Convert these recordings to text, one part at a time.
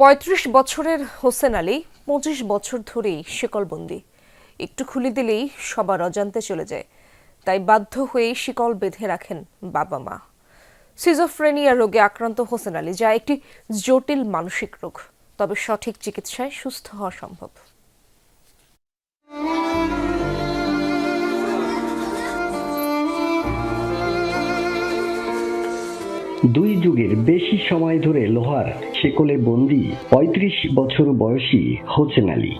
পঁয়ত্রিশ বছরের হোসেন আলী পঁচিশ বছর ধরেই শিকলবন্দি। একটু খুলে দিলেই সবার অজান্তে চলে যায়। তাই বাধ্য হয়ে শিকল বেঁধে রাখেন বাবা মা। সিজোফ্রেনিয়া রোগে আক্রান্ত হোসেন আলী যা একটি জটিল মানসিক রোগ, তবে সঠিক চিকিৎসায় সুস্থ হওয়া সম্ভব। দুই যুগের বেশি সময় ধরে লোহার শেকলে বন্দি ৩৫ বছর বয়সী হোসেন আলী।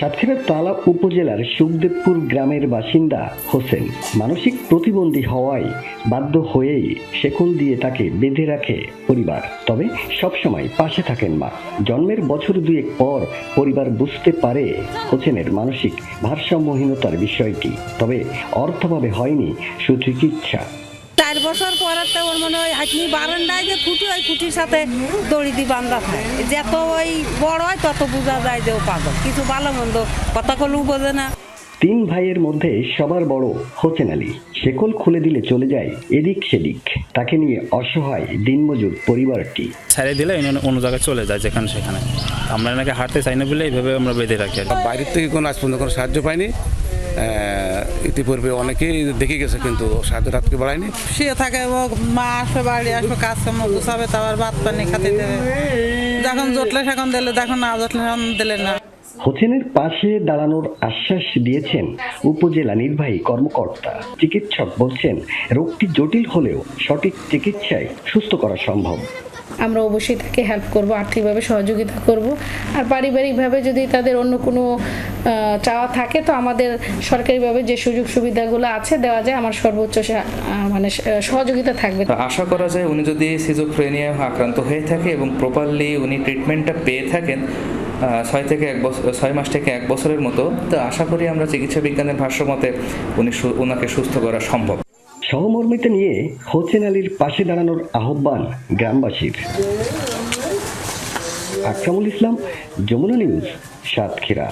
সাতক্ষীরার তালা উপজেলার সুখদেবপুর গ্রামের বাসিন্দা হোসেন। মানসিক প্রতিবন্ধী হওয়ায় বাধ্য হয়েই শেকল দিয়ে তাকে বেঁধে রাখে পরিবার। তবে সবসময় পাশে থাকেন মা। জন্মের বছর দুয়েক পর পরিবার বুঝতে পারে হোসেনের মানসিক ভারসাম্যহীনতার বিষয়টি। তবে অর্থভাবে হয়নি সুচিকিৎসা চার বছর পরেরটা ওর মনে হয় আপনি বারান্দায় যে খুঁটি ওই খুঁটির সাথে দড়ি দিয়ে বান্ধা থাকে যত ওই বড় হয় তত বোঝা যায় যে ও পাগল। কিছু ভালো মন্দ কথা কলেও বোঝে না। তিন ভাইয়ের মধ্যে সবার বড় হোসেন আলী। শেকল খুলে দিলে চলে যায় এদিক সেদিক। তাকে নিয়ে অসহায় দিনমজুর পরিবারটি। ছেড়ে দিলে অন্য জায়গায় চলে যায় যেখানে সেখানে। আমরা এনাকে হাঁটতে চাই না বলে এইভাবে আমরা বেঁধে রাখি আর বাইরের থেকে কোনো আজ পর্যন্ত কোনো সাহায্য পাইনি। ইতিপূর্বে অনেকেই দেখে গেছে কিন্তু সাহায্য রাতকে বাড়ায়নি। শুয়ে থাকে মা আসবে বাড়ি আসবে কাজ কাম গুছাবে তারপর ভাত পানি খাতে দেবে। যখন জটলে সেখন দিলে যখন না জটলে তখন দিলে না। হোসেনের পাশে দাঁড়ানোর আশ্বাস দিয়েছেন উপজেলা নির্বাহী কর্মকর্তা। চিকিৎসক বলছেন রোগটি জটিল হলেও সঠিক চিকিৎসায় সুস্থ করা সম্ভব। আমরা অবশ্যই তাকে হেল্প করব, আর্থিকভাবে সহযোগিতা করব। আর পারিবারিকভাবে যদি তাদের অন্য কোনো চাওয়া থাকে, তো আমাদের সরকারিভাবে যে সুযোগ সুবিধাগুলো আছে দেওয়া যায়, আমার সর্বোচ্চ মানে সহযোগিতা থাকবে। আশা করা যায় উনি যদি সিজোফ্রেনিয়া আক্রান্ত হয়ে থাকে এবং প্রপারলি উনি ট্রিটমেন্টটা পেয়ে থাকেন ছয় থেকে এক বছর ছয় মাস থেকে এক বছরের মতো, তো আশা করি আমরা চিকিৎসা বিজ্ঞানের ভাষ্য মতে উনি ওনাকে সুস্থ করা সম্ভব। সহমর্মিতা নিয়ে হোসেন আলীর পাশে দাঁড়ানোর আহ্বান গ্রামবাসীর। আকরামুল ইসলাম যমুনা নিউজ সাতক্ষীরা।